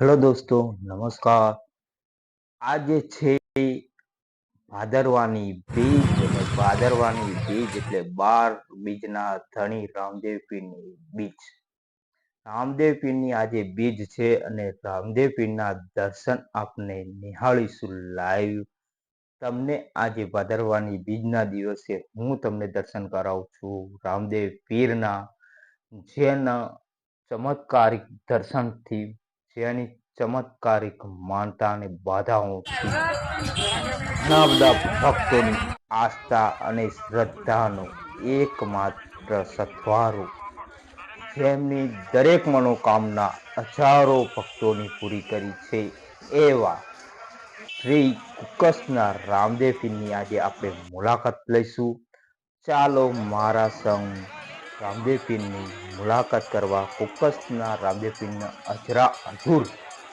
Hello દોસ્તો, નમસ્કાર. આજે છે ભાદરવાની બીજ અને ભાદરવાની બીજ એટલે બાર બીજના ધણી રામદેવ પીરની બીજ. રામદેવ પીરની આજે બીજ છે અને રામદેવ પીરના દર્શન આપને નિહાળીશું લાઈવ તમને આજે ભાદરવાની બીજના દિવસે હું તમને દર્શન કરાવું છું. રામદેવ પીરના જેના ચમત્કારિક દર્શનથી જેની ચમત્કારિક માનતા અને બાધાઓથી ઘણા બધા ભક્તોની આસ્થા અને શ્રદ્ધાનો એકમાત્ર સથવારો જેમની દરેક મનોકામના હજારો ભક્તોની પૂરી કરી છે એવા શ્રી કુકસના રામદેવપીરની આજે આપણે મુલાકાત લઈશું. ચાલો મારા સંગ રામદેવપીરની મુલાકાત કરવા કુકસના રામદેવપીરના અજરા અધૂર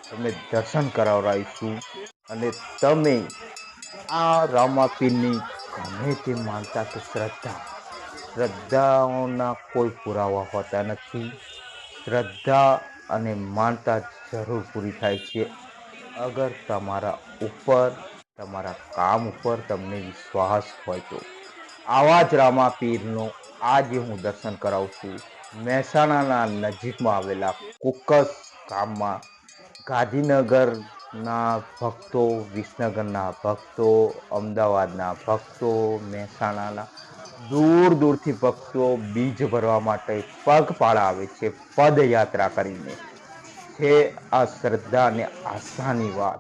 તમે દર્શન કરાવડાવીશું અને તમે આ રામાપીરની ગમે તે માનતા કે શ્રદ્ધા, શ્રદ્ધાઓના કોઈ પુરાવા હોતા નથી. શ્રદ્ધા અને માનતા જરૂર પૂરી થાય છે. અગર તમારા ઉપર, તમારા કામ ઉપર તમને વિશ્વાસ હોય તો. આવા જ રામાપીરનો આજે હું દર્શન કરાવું છું. મહેસાણાના નજીકમાં આવેલા કુકસ ગામમાં ગાંધીનગરના ભક્તો, વિસનગરના ભક્તો, અમદાવાદના ભક્તો, મહેસાણાના દૂર દૂરથી ભક્તો બીજ ભરવા માટે પગપાળા આવે છે, પદયાત્રા કરીને. છે આ શ્રદ્ધા અને આસ્થાની વાત.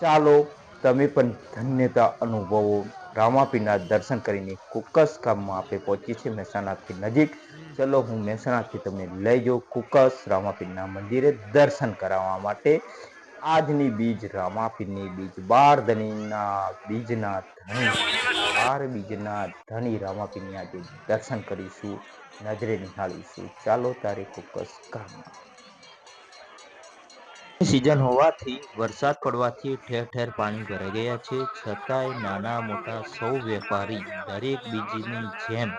ચાલો તમે પણ ધન્યતા અનુભવો. રામાપીરના દર્શન કરીને કુકસ ગામમાં આપણે પહોંચીએ છીએ, મહેસાણાથી નજીક. ચલો હું મહેસાણાથી તમને લઈ જાઉં કુકસ રામાપીરના મંદિરે દર્શન કરાવવા માટે. આજની બીજ રામાપીરની બીજ, બાર ધનીના બીજના ધણી, બાર બીજના ધણી રામાપીરની આજે દર્શન કરીશું, નજરે નિહાળીશું. ચાલો તારે કુકસ ગામમાં સિઝન હોવાથી, વરસાદ પડવાથી ઠેર ઠેર પાણી ભરાઈ ગયા છે. છતાંય નાના મોટા સૌ વેપારી દરેક બીજની જેમ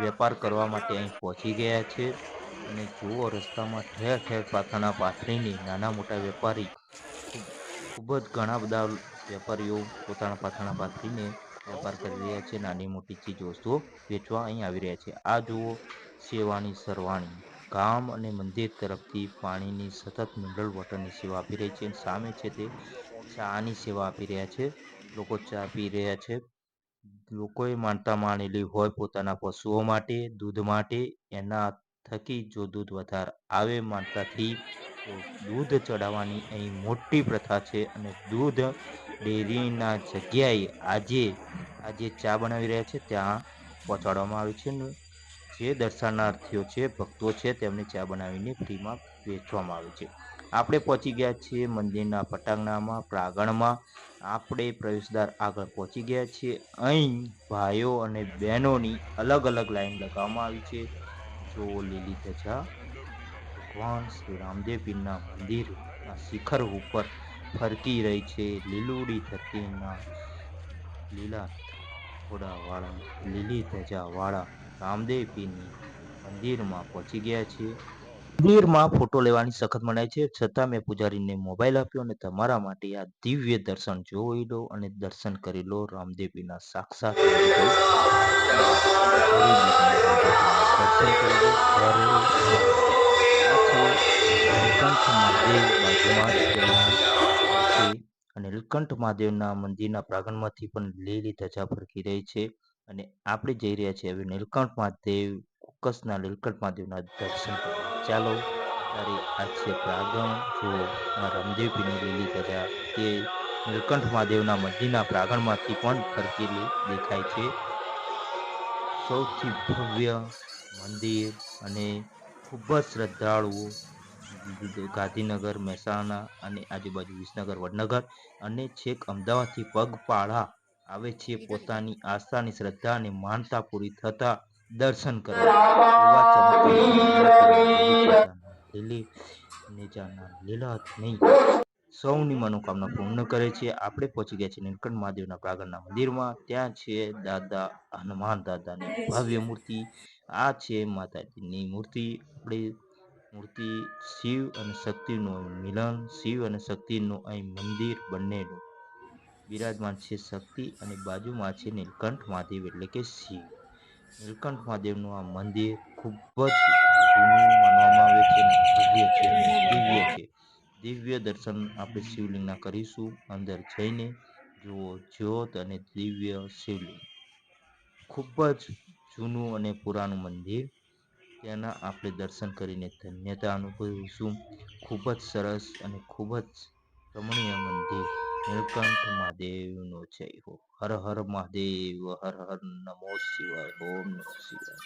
વેપાર કરવા માટે અહીં પહોંચી ગયા છે. અને જુઓ, રસ્તામાં ઠેર ઠેર પાથાના પાથરીને નાના મોટા વેપારી, ખૂબ જ ઘણા બધા વેપારીઓ પોતાના પાથરણા પાથરીને વેપાર કરી રહ્યા છે. નાની મોટી ચીજ વસ્તુઓ વેચવા અહીં આવી રહ્યા છે. આ જુઓ, સેવાની સરવાણી. ગામ અને મંદિર તરફથી પાણીની સતત મિનરલ વોટરની સેવા આપી રહી છે. સામે છે તે ચાની સેવા આપી રહ્યા છે. લોકો ચા પી રહ્યા છે. લોકોએ માનતા માનેલી હોય પોતાના પશુઓ માટે, દૂધ માટે, એના થકી જો દૂધ વધારે આવે માનતાથી, તો દૂધ ચડાવવાની અહીં મોટી પ્રથા છે અને દૂધ ડેરીના જગ્યાએ આજે આજે ચા બનાવી રહ્યા છે, ત્યાં પહોંચાડવામાં આવે છે. જે દર્શનાર્થીઓ છે, ભક્તો છે, તેમને ચા બનાવીને ફ્રીમાં વેચવામાં આવે છે. આપણે પહોંચી ગયા છીએ મંદિરના પટાંગણામાં, પ્રાંગણમાં. આપણે પ્રવેશદ્વાર આગળ પહોંચી ગયા છીએ. અહીં ભાઈઓ અને બહેનોની અલગ અલગ લાઈન લગાવવામાં આવી છે. જો લીલી ધજા, ભગવાન શ્રી રામદેવ પીરના મંદિરના શિખર ઉપર ફરકી રહી છે, લીલુડી ધરતીના લીલા ઘોડાવાળા લીલી ધજાવાળા રામદેવ પીરની મંદિરમાં પહોંચી ગયા છીએ. મંદિરમાં ફોટો લેવાની સખત મનાય છે. છતાં મેં પૂજારીને મોબાઈલ આપ્યો અને તમારા માટે આ દિવ્ય દર્શન જોઈ લો અને દર્શન કરી લો રામદેવીના સાક્ષાત દર્શન કરી લો. નીલકંઠ મહાદેવના મંદિરના પ્રાંગણમાંથી પણ લીલી ધજા ફરકી રહી છે અને આપણે જઈ રહ્યા છીએ હવે નીલકંઠ મહાદેવ કુકસના નીલકંઠ મહાદેવના દર્શન ચાલો ત્યારે આ છે પ્રાંગણ. જો રામદેવપીની લીલી ધજા તે નીલકંઠ મહાદેવના મંદિરના પ્રાંગણમાંથી પણ ફરકેલી દેખાય છે. સૌથી ભવ્ય મંદિર અને ખૂબ જ શ્રદ્ધાળુઓ ગાંધીનગર, મહેસાણા અને આજુબાજુ વિસનગર, વડનગર અને છેક અમદાવાદથી પગપાળા આવે છે પોતાની આસ્થાની શ્રદ્ધા અને માનતા પૂરી થતા દર્શન કરવા સૌની મનોકામના પૂર્ણ કરે છે. આપણે પહોંચી ગયા છીએ નીલકંઠ મહાદેવના પ્રાગરના મંદિરમાં. ત્યાં છે દાદા હનુમાન દાદાની ભવ્ય મૂર્તિ. આ છે માતાજીની મૂર્તિ. આપણે મૂર્તિ શિવ અને શક્તિનું મિલન, શિવ અને શક્તિનું અહીં મંદિર બંનેનું. બિરાજમાન છે શક્તિ અને બાજુમાં છે નીલકંઠ મહાદેવ એટલે કે શિવ. નીલકંઠ મહાદેવનું આ મંદિર ખૂબ જ જૂનું માનવામાં આવે છે દિવ્ય છે. દિવ્ય દર્શન આપણે શિવલિંગના કરીશું. અંદર જઈને જુઓ જ્યોત અને દિવ્ય શિવલિંગ. ખૂબ જ જૂનું અને પુરાણું મંદિર. ત્યાંના આપણે દર્શન કરીને ધન્યતા અનુભવીશું. ખૂબ જ સરસ અને ખૂબ જ રમણીય મંદિર. નીલકંઠ મહાદેવનો જય હો. હર હર મહાદેવ, હર હર નમો શિવાય, ઓમ નમો શિવાય.